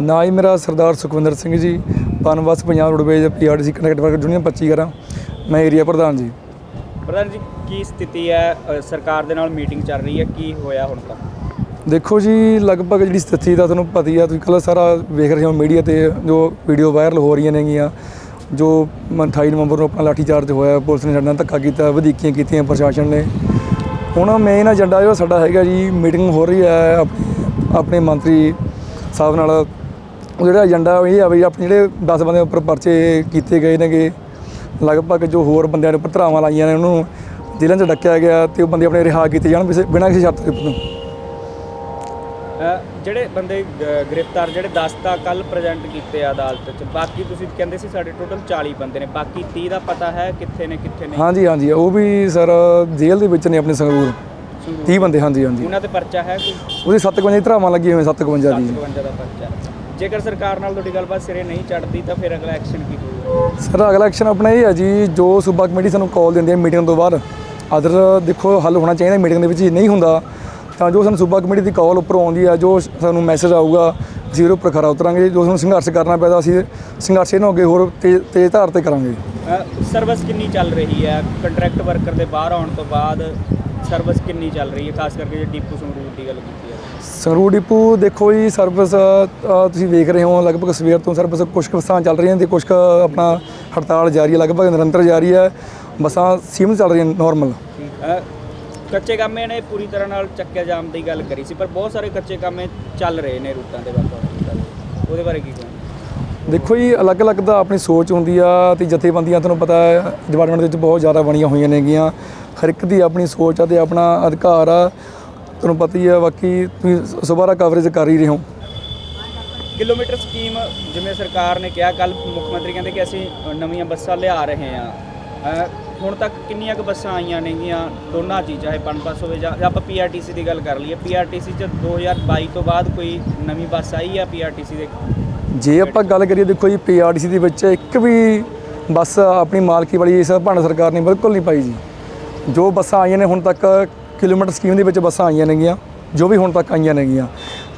ਨਾ ਹੀ ਮੇਰਾ ਸਰਦਾਰ Sukhwinder Singh ji Punbus Punjab roadways PRDC conductor work union 25 ਕਰਾਂ ਮੈਂ ਏਰੀਆ ਪ੍ਰਧਾਨ ਜੀ। ਪ੍ਰਧਾਨ ਜੀ ਕੀ ਸਥਿਤੀ ਹੈ? ਅ, ਸਰਕਾਰ ਦੇ ਨਾਲ ਮੀਟਿੰਗ ਚੱਲ ਰਹੀ ਹੈ ਕੀ ਹੋਇਆ ਹੁਣ ਤੱਕ? ਦੇਖੋ ਜੀ ਲਗਭਗ ਜਿਹੜੀ ਸਥਿਤੀ ਦਾ ਤੁਹਾਨੂੰ ਪਤਾ ਹੀ ਆ ਤੁਸੀਂ ਕੱਲ੍ਹ ਸਾਰਾ ਵੇਖ ਰਹੇ ਹੋ ਮੀਡੀਆ ਤੇ ਜੋ ਵੀਡੀਓ ਵਾਇਰਲ ਹੋ ਰਹੀਆਂ ਨੇਗੀਆਂ ਜੋ ਮ- 28 ਨਵੰਬਰ ਨੂੰ ਆਪਣਾ ਲਾਠੀ ਚਾਰਜ ਹੋਇਆ ਪੁਲਿਸ ਨੇ ਸਾਡੇ ਨਾਲ ਧੱਕਾ ਕੀਤਾ ਵਧੀਕੀਆਂ ਕੀਤੀਆਂ ਪ੍ਰਸ਼ਾਸਨ ਨੇ। ਹੁਣ ਮੇਨ ਏਜੰਡਾ ਜੋ ਸਾਡਾ ਹੈਗਾ ਜੀ ਮੀਟਿੰਗ ਹੋ ਰਹੀ ਹੈ ਆਪਣੇ- ਆਪਣੇ ਮੰਤਰੀ ਸਾਹਿਬ ਨਾਲ ਜਿਹੜਾ ਏਜੰਡਾ ਇਹ ਆ ਵੀ ਆਪਣੇ ਜਿਹੜੇ 10 ਬੰਦੇ ਉੱਪਰ ਪਰਚੇ ਕੀਤੇ ਗਏ ਨੇਗੇ ਲਗਭਗ ਜੋ ਹੋਰ ਬੰਦਿਆਂ ਦੇ ਉੱਪਰ ਧਰਾਵਾਂ ਲਾਈਆਂ ਨੇ ਉਹਨੂੰ ਜੇਲ੍ਹਾਂ 'ਚ ਡੱਕਿਆ ਗਿਆ ਤੇ ਉਹ ਬੰਦੇ ਆਪਣੇ ਰਿਹਾ ਕੀਤੇ ਜਾਣ ਬਿਨਾਂ ਕਿਸੇ ਸ਼ਰਤ ਅ, ਜਿਹੜੇ ਬੰਦੇ ਗ੍ਰਿਫਤਾਰ ਜਿਹੜੇ 10 ਤਾਂ ਕੱਲ ਪ੍ਰੈਜ਼ੈਂਟ ਕੀਤੇ ਆ ਅਦਾਲਤ 'ਚ ਬਾਕੀ ਤੁਸੀਂ ਕਹਿੰਦੇ ਸੀ ਸਾਡੇ ਟੋਟਲ 40 ਬੰਦੇ ਨੇ ਬਾਕੀ 30 ਦਾ ਪਤਾ ਹੈ ਕਿੱਥੇ ਨੇ ਕਿੱਥੇ ਨੇ ਹਾਂਜੀ ਹਾਂਜੀ ਉਹ ਵੀ ਸਰ ਜੇਲ੍ਹ ਦੇ ਵਿੱਚ ਨੇ ਆਪਣੇ ਸੰਗਰੂਰ। ਸੰਗਰੂਰ। 30 ਬੰਦੇ ਹਾਂਜੀ ਹਾਂਜੀ। ਉਹਨਾਂ ਤੇ ਪਰਚਾ ਹੈ ਕੋਈ? ਉਹਦੀ 57 ਦੀ ਧਰਾਵਾਂ ਲੱਗੀਆਂ ਹੋਈਆਂ 57 ਦੀ। 57 ਦਾ ਪਰਚਾ। ਜੇਕਰ ਸਰਕਾਰ ਨਾਲ ਤੁਹਾਡੀ ਗੱਲਬਾਤ ਸਿਰੇ ਨਹੀਂ ਚੜਦੀ ਤਾਂ ਫਿਰ ਅਗਲਾ ਐਕਸ਼ਨ ਕੀ ਹੋਊਗਾ? ਸਰ ਅਗਲਾ ਐਕਸ਼ਨ ਆਪਣਾ ਇਹ ਹੈ ਜੀ ਜੋ ਸੂਬਾ ਕਮੇਟੀ ਸਾਨੂੰ ਕਾਲ ਦਿੰਦੀ ਹੈ ਮੀਟਿੰਗ ਤੋਂ ਬਾਅਦ ਅਦਰ ਦੇਖੋ ਹੱਲ ਹੋਣਾ ਚਾਹੀਦਾ ਮੀਟਿੰਗ ਦੇ ਵਿੱਚ ਨਹੀਂ ਹੁੰਦਾ ਤਾਂ ਜੋ ਸਾਨੂੰ ਸੂਬਾ ਕਮੇਟੀ ਦੀ ਕਾਲ ਉੱਪਰ ਆਉਂਦੀ ਹੈ ਜੋ ਸਾਨੂੰ ਮੈਸੇਜ ਆਊਗਾ ਜ਼ੀਰੋ ਖਰਾ ਉਤਰਾਂਗੇ ਜੋ ਸਾਨੂੰ ਸੰਘਰਸ਼ ਕਰਨਾ ਪੈਦਾ ਅਸੀਂ ਸੰਘਰਸ਼ ਇਹਨੂੰ ਅੱਗੇ ਹੋਰ ਤੇਜ਼ ਤੇਜ਼ ਧਾਰ ਤੇ ਕਰਾਂਗੇ। ਸਰਵਿਸ ਕਿੰਨੀ ਚੱਲ ਰਹੀ ਹੈ? ਕੰਟਰੈਕਟ ਵਰਕਰ ਦੇ ਬਾਹਰ ਆਉਣ ਤੋਂ ਬਾਅਦ ਸਰਵਿਸ ਕਿੰਨੀ ਚੱਲ ਰਹੀ ਹੈ? ਖਾਸ ਕਰਕੇ ਜੇ ਡੀਪੂ ਸੰਗਰੂਰ ਦੀ ਗੱਲ ਕੀਤੀ ਸੰਗਰੂਰ ਡਿਪੂ ਦੇਖੋ ਜੀ ਸਰਵਿਸ ਤੁਸੀਂ ਵੇਖ ਰਹੇ ਹੋ ਲਗਭਗ ਸਵੇਰ ਤੋਂ ਸਰਵਿਸ ਕੁਛ ਕੁ ਬੱਸਾਂ ਚੱਲ ਰਹੀਆਂ ਤੇ ਕੁਛ ਕੁ ਆਪਣਾ ਹੜਤਾਲ ਜਾਰੀ ਹੈ ਲਗਭਗ ਨਿਰੰਤਰ ਜਾਰੀ ਹੈ। ਬੱਸਾਂ ਸੀਮਤ ਚੱਲ ਰਹੀਆਂ ਨਾਰਮਲ ਕੱਚੇ ਕਾਮੇ ਨੇ ਪੂਰੀ ਤਰ੍ਹਾਂ ਨਾਲ ਚੱਕਿਆ ਜਾਮ ਦੀ ਗੱਲ ਕਰੀ ਸੀ ਪਰ ਬਹੁਤ ਸਾਰੇ ਕੱਚੇ ਕਾਮੇ ਚੱਲ ਰਹੇ ਨੇ ਰੂਟਾਂ ਦੇ ਵੱਖ ਉਹਦੇ ਬਾਰੇ ਕੀ ਕਹੋਗੇ? ਦੇਖੋ ਜੀ ਅਲੱਗ-ਅਲੱਗ ਦਾ ਆਪਣੀ ਸੋਚ ਹੁੰਦੀ ਆ ਤੇ ਜਥੇਬੰਦੀਆਂ ਤੁਹਾਨੂੰ ਪਤਾ ਹੈ ਡਿਪਾਰਟਮੈਂਟ ਦੇ ਵਿੱਚ ਬਹੁਤ ਜ਼ਿਆਦਾ ਬਣੀਆਂ ਹੋਈਆਂ ਨੇਗੀਆਂ। ਹਰ ਇੱਕ ਦੀ ਆਪਣੀ ਸੋਚ ਆ ਤੇ ਆਪਣਾ ਅਧਿਕਾਰ ਆ। ਤੁਹਾਨੂੰ ਪਤਾ ਹੀ ਆ ਬਾਕੀ ਤੁਸੀਂ ਸੁਬਾਰਾ ਕਵਰੇਜ ਕਰ ਹੀ ਰਹੇ ਹੋ। ਕਿਲੋਮੀਟਰ ਸਕੀਮ ਜਿਵੇਂ ਸਰਕਾਰ ਨੇ ਕਿਹਾ ਕੱਲ ਮੁੱਖ ਮੰਤਰੀ ਕਹਿੰਦੇ ਕਿ ਅਸੀਂ ਨਵੀਆਂ ਬੱਸਾਂ ਲਿਆ ਰਹੇ ਹਾਂ। ਹੁਣ ਤੱਕ ਕਿੰਨੀਆਂ ਕੁ ਬੱਸਾਂ ਆਈਆਂ ਨੇਗੀਆਂ? ਦੋਨਾਂ ਚੀਜ਼ ਚਾਹੇ ਪਨਬੱਸ ਹੋਵੇ ਜਾਂ ਜਾਂ ਆਪਾਂ ਪੀਆਰਟੀਸੀ ਦੀ ਗੱਲ ਕਰ ਲਈਏ। ਪੀਆਰਟੀਸੀ ਚ 2022 ਤੋਂ ਬਾਅਦ ਕੋਈ ਨਵੀਂ ਬੱਸ ਆਈ ਆ ਪੀਆਰਟੀਸੀ ਦੇ? ਜੇ ਆਪਾਂ ਗੱਲ ਕਰੀਏ ਦੇਖੋ ਜੀ ਪੀਆਰਡੀਸੀ ਦੇ ਵਿੱਚ ਇੱਕ ਵੀ ਬੱਸ ਆਪਣੀ ਮਾਲਕੀ ਵਾਲੀ ਇਸ ਭਾਰਤ ਸਰਕਾਰ ਨੇ ਬਿਲਕੁਲ ਨਹੀਂ ਪਾਈ ਜੀ। ਜੋ ਬੱਸਾਂ ਆਈਆਂ ਨੇ ਹੁਣ ਤੱਕ ਕਿਲੋਮੀਟਰ ਸਕੀਮ ਦੇ ਵਿੱਚ ਬੱਸਾਂ ਆਈਆਂ ਨੇਗੀਆਂ ਜੋ ਵੀ ਹੁਣ ਤੱਕ ਆਈਆਂ ਨੇਗੀਆਂ।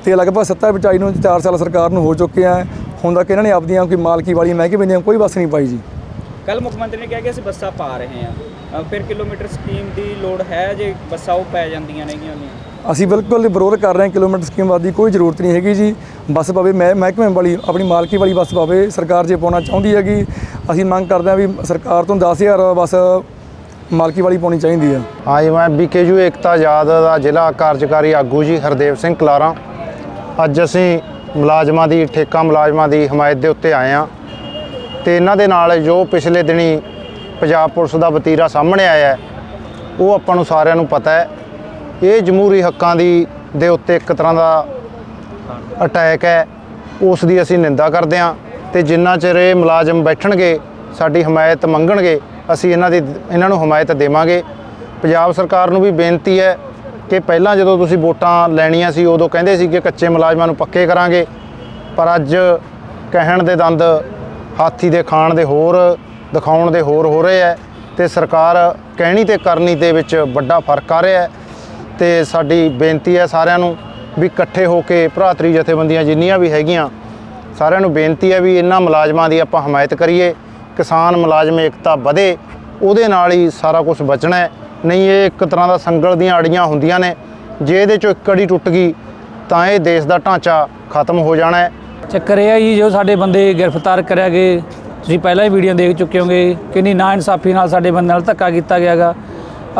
ਤੇ ਲਗਭਗ ਸੱਤਾ ਵਿਚਾਈ ਨੂੰ 4 ਸਾਲ ਸਰਕਾਰ ਨੂੰ ਹੋ ਚੁੱਕੇ ਆ। ਹੁਣ ਤੱਕ ਇਹਨਾਂ ਨੇ ਆਪਦੀਆਂ ਕੋਈ ਮਾਲਕੀ ਵਾਲੀ ਮਹਿਕਮੇ ਦੀਆਂ ਕੋਈ ਬੱਸ ਨਹੀਂ ਪਾਈ ਜੀ। ਕੱਲ ਮੁੱਖ ਮੰਤਰੀ ਨੇ ਕਿਹਾ ਕਿ ਅਸੀਂ ਬੱਸਾਂ ਪਾ ਰਹੇ ਹਾਂ। ਫਿਰ ਕਿਲੋਮੀਟਰ ਸਕੀਮ ਦੀ ਲੋੜ ਹੈ ਜੇ ਬੱਸਾਂ ਉਹ ਪੈ ਜਾਂਦੀਆਂ ਨੇਗੀਆਂ ਉਹਦੀਆਂ ਅਸੀਂ ਬਿਲਕੁਲ ਵਿਰੋਧ ਕਰ ਰਹੇ ਹਾਂ। ਕਿਲੋਮੀਟਰ ਸਕੀਮ ਵਾਦੀ ਕੋਈ ਜ਼ਰੂਰਤ ਨਹੀਂ ਹੈਗੀ ਜੀ। ਬੱਸ ਪਾਵੇ ਮਹਿ- ਮਹਿਕਮੇ ਵਾਲੀ ਆਪਣੀ ਮਾਲਕੀ ਵਾਲੀ ਬੱਸ ਪਾਵੇ ਸਰਕਾਰ ਜੇ ਪਾਉਣਾ ਚਾਹੁੰਦੀ ਹੈਗੀ। ਅਸੀਂ ਮੰਗ ਕਰਦੇ ਹਾਂ ਵੀ ਸਰਕਾਰ ਤੋਂ 10000 ਬੱਸ ਮਾਲਕੀ ਵਾਲੀ ਪਾਉਣੀ ਚਾਹੀਦੀ ਹੈ ਹਾਂਜੀ ਮੈਂ ਬੀਕੇਯੂ ਏਕਤਾ ਆਜ਼ਾਦ ਦਾ ਜ਼ਿਲ੍ਹਾ ਕਾਰਜਕਾਰੀ ਆਗੂ ਜੀ ਹਰਦੇਵ ਸਿੰਘ ਕਲਾਰਾ। ਅੱਜ ਅਸੀਂ ਮੁਲਾਜ਼ਮਾਂ ਦੀ ਠੇਕਾ ਮੁਲਾਜ਼ਮਾਂ ਦੀ ਹਮਾਇਤ ਦੇ ਉੱਤੇ ਆਏ ਹਾਂ। ਤੇ ਇਹਨਾਂ ਦੇ ਨਾਲ ਜੋ ਪਿਛਲੇ ਦਿਨੀ ਪੰਜਾਬ ਪੁਲਿਸ ਦਾ ਵਤੀਰਾ ਸਾਹਮਣੇ ਆਇਆ ਹੈ, ਉਹ ਆਪਾਂ ਨੂੰ ਸਾਰਿਆਂ ਨੂੰ ਪਤਾ ਹੈ। ਇਹ ਜਮਹੂਰੀ ਹੱਕਾਂ ਦੀ ਦੇ ਉੱਤੇ ਇੱਕ ਤਰ੍ਹਾਂ ਦਾ ਅਟੈਕ ਹੈ ਉਸ ਦੀ ਅਸੀਂ ਨਿੰਦਾ ਕਰਦੇ ਹਾਂ। ਤੇ ਜਿੰਨਾ ਚਿਰ ਇਹ ਮੁਲਾਜ਼ਮ ਬੈਠਣਗੇ ਸਾਡੀ ਹਮਾਇਤ ਮੰਗਣਗੇ ਅਸੀਂ ਇਹਨਾਂ ਦੀ ਇਹਨਾਂ ਨੂੰ ਹਮਾਇਤ ਦੇਵਾਂਗੇ। ਪੰਜਾਬ ਸਰਕਾਰ ਨੂੰ ਵੀ ਬੇਨਤੀ ਹੈ ਕਿ ਪਹਿਲਾਂ ਜਦੋਂ ਤੁਸੀਂ ਵੋਟਾਂ ਲੈਣੀਆਂ ਸੀ, ਉਦੋਂ ਕਹਿੰਦੇ ਸੀ ਕਿ ਕੱਚੇ ਮੁਲਾਜ਼ਮਾਂ ਨੂੰ ਪੱਕੇ ਕਰਾਂਗੇ। ਪਰ ਅੱਜ ਕਹਿਣ ਦੇ ਦੰਦ ਹਾਥੀ ਦੇ ਖਾਣ ਦੇ ਹੋਰ, ਦਿਖਾਉਣ ਦੇ ਹੋਰ ਹੋ ਰਹੇ ਹੈ ਤੇ ਸਰਕਾਰ ਕਹਿਣੀ ਤੇ ਕਰਨੀ ਦੇ ਵਿੱਚ ਵੱਡਾ ਫ਼ਰਕ ਆ ਰਿਹਾ ਹੈ। ਤੇ ਸਾਡੀ ਬੇਨਤੀ ਹੈ ਸਾਰਿਆਂ ਨੂੰ ਵੀ ਇਕੱਠੇ ਹੋ ਕੇ ਭਰਾਤਰੀ ਜਥੇਬੰਦੀਆਂ ਜਿੰਨੀਆਂ ਵੀ ਹੈਗੀਆਂ, ਸਾਰਿਆਂ ਨੂੰ ਬੇਨਤੀ ਹੈ ਵੀ ਇਹਨਾਂ ਮੁਲਾਜ਼ਮਾਂ ਦੀ ਆਪਾਂ ਹਮਾਇਤ ਕਰੀਏ। ਕਿਸਾਨ ਮੁਲਾਜ਼ਮ ਏਕਤਾ ਵਧੇ, ਉਹਦੇ ਨਾਲ ਹੀ ਸਾਰਾ ਕੁਝ ਬਚਣਾ ਹੈ। ਨਹੀਂ, ਇਹ ਇੱਕ ਤਰ੍ਹਾਂ ਦਾ ਸੰਗਲ ਦੀਆਂ ਅੜੀਆਂ ਹੁੰਦੀਆਂ ਨੇ। ਜੇ ਇਹਦੇ ਚੋਂ ਇੱਕ ਅੜੀ ਟੁੱਟ ਗਈ, ਤਾਂ ਇਹ ਦੇਸ਼ ਦਾ ਢਾਂਚਾ ਖਤਮ ਹੋ ਜਾਣਾ ਹੈ। ਚੱਕਰ ਇਹ ਆ ਜੀ, ਜੋ ਸਾਡੇ ਬੰਦੇ ਗ੍ਰਿਫਤਾਰ ਕਰਿਆ ਗਏ, ਤੁਸੀਂ ਪਹਿਲਾਂ ਹੀ ਵੀਡੀਓ ਦੇਖ ਚੁੱਕੇ ਹੋਗੇ ਕਿੰਨੀ ਨਾ ਇਨਸਾਫੀ ਨਾਲ ਸਾਡੇ ਬੰਦੇ ਨਾਲ ਧੱਕਾ ਕੀਤਾ ਗਿਆਗਾ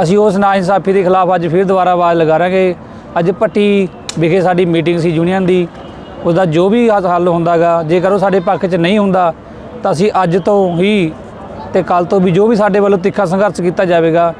ਅਸੀਂ ਉਸ ਨਾ ਇਨਸਾਫੀ ਦੇ ਖਿਲਾਫ ਅੱਜ ਫਿਰ ਦੁਬਾਰਾ ਆਵਾਜ਼ ਲਗਾ ਰਾਂਗੇ ਅੱਜ ਪੱਟੀ ਵਿਖੇ ਸਾਡੀ ਮੀਟਿੰਗ ਸੀ ਯੂਨੀਅਨ ਦੀ ਉਹਦਾ ਜੋ ਵੀ ਹੱਲ ਹੱਲ ਹੁੰਦਾਗਾ ਜੇਕਰ ਉਹ ਸਾਡੇ ਪੱਖ 'ਚ ਨਹੀਂ ਹੁੰਦਾ ਤਾਂ ਅਸੀਂ ਅੱਜ ਤੋਂ ਹੀ ਤੇ ਕੱਲ ਤੋਂ ਵੀ ਜੋ ਵੀ ਸਾਡੇ ਵੱਲੋਂ ਤਿੱਖਾ ਸੰਘਰਸ਼ ਕੀਤਾ ਜਾਵੇਗਾ,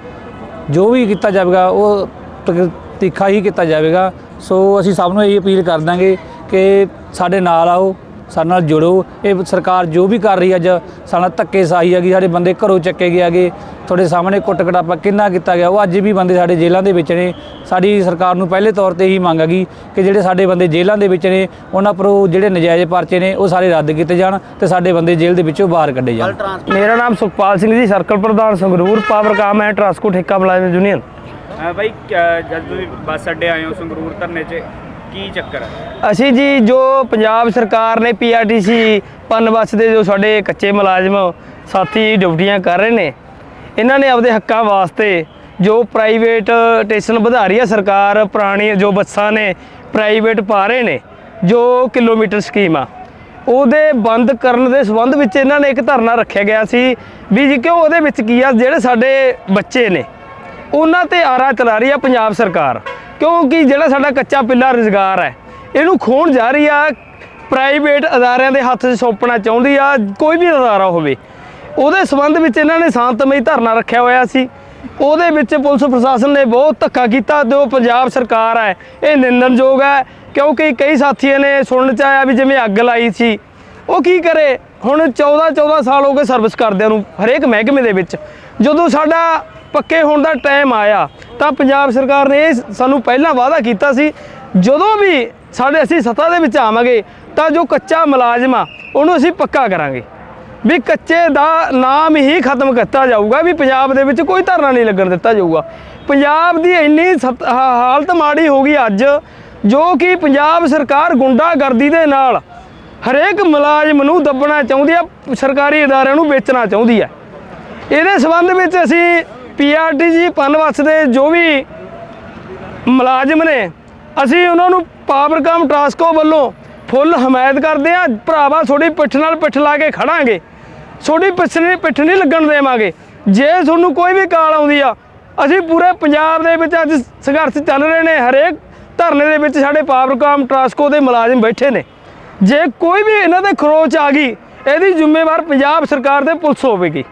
ਜੋ ਵੀ ਕੀਤਾ ਜਾਵੇਗਾ, ਉਹ ਤਕ- ਤਿੱਖਾ ਹੀ ਕੀਤਾ ਜਾਵੇਗਾ। ਸੋ ਅਸੀਂ ਸਭ ਨੂੰ ਇਹ ਅਪੀਲ ਕਰ ਦਾਂਗੇ ਕਿ ਸਾਡੇ ਨਾਲ ਆਓ ਸਾਡੇ ਨਾਲ ਜੁੜੋ। ਇਹ ਸਰਕਾਰ ਜੋ ਵੀ ਕਰ ਰਹੀ ਅੱਜ ਸਾਡਾ ਧੱਕੇ ਸਾਹੀ ਹੈਗੀ ਸਾਡੇ ਬੰਦੇ ਘਰੋਂ ਚੱਕੇ ਗਏ ਹੈਗੇ। ਤੁਹਾਡੇ ਸਾਹਮਣੇ ਕੁੱਟ ਕਟਾਪਾ ਕਿੰਨਾ ਕੀਤਾ ਗਿਆ ਉਹ ਅੱਜ ਵੀ ਬੰਦੇ ਸਾਡੇ ਜੇਲ੍ਹਾਂ ਦੇ ਵਿੱਚ ਨੇ। ਸਾਡੀ ਸਰਕਾਰ ਨੂੰ ਪਹਿਲੇ ਤੌਰ ਤੇ ਹੀ ਮੰਗ ਹੈਗੀ ਕਿ ਜਿਹੜੇ ਸਾਡੇ ਬੰਦੇ ਜੇਲ੍ਹਾਂ ਦੇ ਵਿੱਚ ਨੇ ਉਹਨਾਂ ਪਰ ਉਹ ਜਿਹੜੇ ਨਜਾਇਜ਼ ਪਰਚੇ ਨੇ ਉਹ ਸਾਰੇ ਰੱਦ ਕੀਤੇ ਜਾਣ ਤੇ ਸਾਡੇ ਬੰਦੇ ਜੇਲ੍ਹ ਦੇ ਵਿੱਚੋਂ ਬਾਹਰ ਕੱਢੇ ਜਾਣ। ਮੇਰਾ ਨਾਮ ਸੁਖਪਾਲ ਸਿੰਘ ਜੀ ਸਰਕਲ ਪ੍ਰਧਾਨ Sangrur Powercom and Transco ਠੇਕਾ ਮੁਲਾਜ਼ਮ ਯੂਨੀਅਨ। ਬਾਈ ਜਦ ਤੁਸੀਂ ਬੱਸ ਅੱਡੇ ਆਏ ਹੋ ਸੰਗਰੂਰ ਧਰਨੇ 'ਚ ਕੀ ਚੱਕਰ ਹੈ? ਅਸੀਂ ਜੀ ਜੋ ਪੰਜਾਬ ਸਰਕਾਰ ਨੇ ਪੀਆਰਟੀਸੀ ਪਨਬੱਸ ਦੇ ਜੋ ਸਾਡੇ ਕੱਚੇ ਮੁਲਾਜ਼ਮ ਸਾਥੀ ਡਿਊਟੀਆਂ ਕਰ ਰਹੇ ਨੇ, ਇਹਨਾਂ ਨੇ ਆਪਦੇ ਹੱਕਾਂ ਵਾਸਤੇ ਜੋ ਪ੍ਰਾਈਵੇਟ ਸਟੇਸ਼ਨ ਵਧਾ ਰਹੀ ਹੈ ਸਰਕਾਰ, ਪੁਰਾਣੀ ਜੋ ਬੱਸਾਂ ਨੇ ਪ੍ਰਾਈਵੇਟ ਪਾ ਰਹੇ ਨੇ, ਜੋ ਕਿਲੋਮੀਟਰ ਸਕੀਮ ਆ, ਉਹਦੇ ਬੰਦ ਕਰਨ ਦੇ ਸੰਬੰਧ ਵਿੱਚ ਇਹਨਾਂ ਨੇ ਇੱਕ ਧਰਨਾ ਰੱਖਿਆ ਗਿਆ ਸੀ ਵੀ ਜੀ ਕਿਉਂ ਉਹਦੇ ਵਿੱਚ ਕੀ ਆ, ਜਿਹੜੇ ਸਾਡੇ ਬੱਚੇ ਨੇ, ਉਹਨਾਂ ਤੇ ਆਰਾ ਚਲਾ ਰਹੀ ਆ ਪੰਜਾਬ ਸਰਕਾਰ। ਕਿਉਂਕਿ ਜਿਹੜਾ ਸਾਡਾ ਕੱਚਾ ਪਿੱਲਾ ਰੁਜ਼ਗਾਰ ਹੈ, ਇਹਨੂੰ ਖੋਣ ਜਾ ਰਹੀ ਆ ਪ੍ਰਾਈਵੇਟ ਅਦਾਰਿਆਂ ਦੇ ਹੱਥ 'ਚ ਸੌਂਪਣਾ ਚਾਹੁੰਦੀ ਆ, ਕੋਈ ਵੀ ਅਦਾਰਾ ਹੋਵੇ। ਉਹਦੇ ਸੰਬੰਧ ਵਿੱਚ ਇਹਨਾਂ ਨੇ ਸ਼ਾਂਤਮਈ ਧਰਨਾ ਰੱਖਿਆ ਹੋਇਆ ਸੀ। ਉਹਦੇ ਵਿੱਚ ਪੁਲਿਸ ਪ੍ਰਸ਼ਾਸਨ ਨੇ ਬਹੁਤ ਧੱਕਾ ਕੀਤਾ ਜੋ ਪੰਜਾਬ ਸਰਕਾਰ ਹੈ, ਇਹ ਨਿੰਦਣਯੋਗ ਹੈ, ਕਿਉਂਕਿ ਕਈ ਸਾਥੀਆਂ ਨੇ ਸੁਣਨ ਚ ਆਇਆ ਵੀ ਜਿਵੇਂ ਅੱਗ ਲਾਈ ਸੀ। ਉਹ ਕੀ ਕਰੇ? ਹੁਣ 14 14 ਸਾਲ ਹੋ ਗਏ ਸਰਵਿਸ ਕਰਦਿਆਂ ਨੂੰ, ਹਰੇਕ ਮਹਿਕਮੇ ਦੇ ਵਿੱਚ। ਜਦੋਂ ਸਾਡਾ ਪੱਕੇ ਹੋਣ ਦਾ ਟਾਈਮ ਆਇਆ ਤਾਂ ਪੰਜਾਬ ਸਰਕਾਰ ਨੇ ਇਹ ਸਾਨੂੰ ਪਹਿਲਾਂ ਵਾਅਦਾ ਕੀਤਾ ਸੀ, ਜਦੋਂ ਵੀ ਸਾਡੇ ਅਸੀਂ ਸੱਤਾ ਦੇ ਵਿੱਚ ਆਵਾਂਗੇ, ਤਾਂ ਜੋ ਕੱਚਾ ਮੁਲਾਜ਼ਮ ਆ, ਉਹਨੂੰ ਅਸੀਂ ਪੱਕਾ ਕਰਾਂਗੇ। ਵੀ ਕੱਚੇ ਦਾ ਨਾਮ ਹੀ ਖਤਮ ਕੀਤਾ ਜਾਊਗਾ, ਵੀ ਪੰਜਾਬ ਦੇ ਵਿੱਚ ਕੋਈ ਧਰਨਾ ਨਹੀਂ ਲੱਗਣ ਦਿੱਤਾ ਜਾਊਗਾ। ਪੰਜਾਬ ਦੀ ਇੰਨੀ ਸਤ- ਹਾਲਤ ਮਾੜੀ ਹੋ ਗਈ ਅੱਜ, ਜੋ ਕਿ ਪੰਜਾਬ ਸਰਕਾਰ ਗੁੰਡਾਗਰਦੀ ਦੇ ਨਾਲ ਹਰੇਕ ਮੁਲਾਜ਼ਮ ਨੂੰ ਦੱਬਣਾ ਚਾਹੁੰਦੀ ਆ, ਸਰਕਾਰੀ ਅਦਾਰਿਆਂ ਨੂੰ ਵੇਚਣਾ ਚਾਹੁੰਦੀ ਹੈ ਇਹਦੇ ਸੰਬੰਧ ਵਿੱਚ ਅਸੀਂ ਪੀਆਰਟੀਜੀ ਪਨਵਸ ਦੇ ਜੋ ਵੀ ਮੁਲਾਜ਼ਮ ਨੇ, ਅਸੀਂ ਉਹਨਾਂ ਨੂੰ ਪਾਵਰਕਾਮ ਟਰਾਸਕੋ ਵੱਲੋਂ ਫੁੱਲ ਹਮਾਇਤ ਕਰਦੇ ਆ ਭਰਾਵਾ ਤੁਹਾਡੀ ਪਿੱਠ ਨਾਲ ਪਿੱਠ ਲਾ ਕੇ ਖੜਾਂਗੇ। ਤੁਹਾਡੀ ਪਿੱਛ ਨਹੀਂ, ਪਿੱਠ ਨਹੀਂ ਲੱਗਣ ਦੇਵਾਂਗੇ। ਜੇ ਤੁਹਾਨੂੰ ਕੋਈ ਵੀ ਕਾਲ ਆਉਂਦੀ ਆ, ਅਸੀਂ ਪੂਰੇ ਪੰਜਾਬ ਦੇ ਵਿੱਚ ਅੱਜ ਸੰਘਰਸ਼ ਚੱਲ ਰਹੇ ਨੇ, ਹਰੇਕ ਧਰਨੇ ਦੇ ਵਿੱਚ ਸਾਡੇ ਪਾਵਰਕਾਮ ਟਰਾਸਕੋ ਦੇ ਮੁਲਾਜ਼ਮ ਬੈਠੇ ਨੇ। ਜੇ ਕੋਈ ਵੀ ਇਹਨਾਂ ਦੇ ਖਰੋਚ ਆ ਗਈ, ਇਹਦੀ ਜ਼ਿੰਮੇਵਾਰ ਪੰਜਾਬ ਸਰਕਾਰ ਤੇ ਪੁਲਿਸ ਹੋਵੇਗੀ।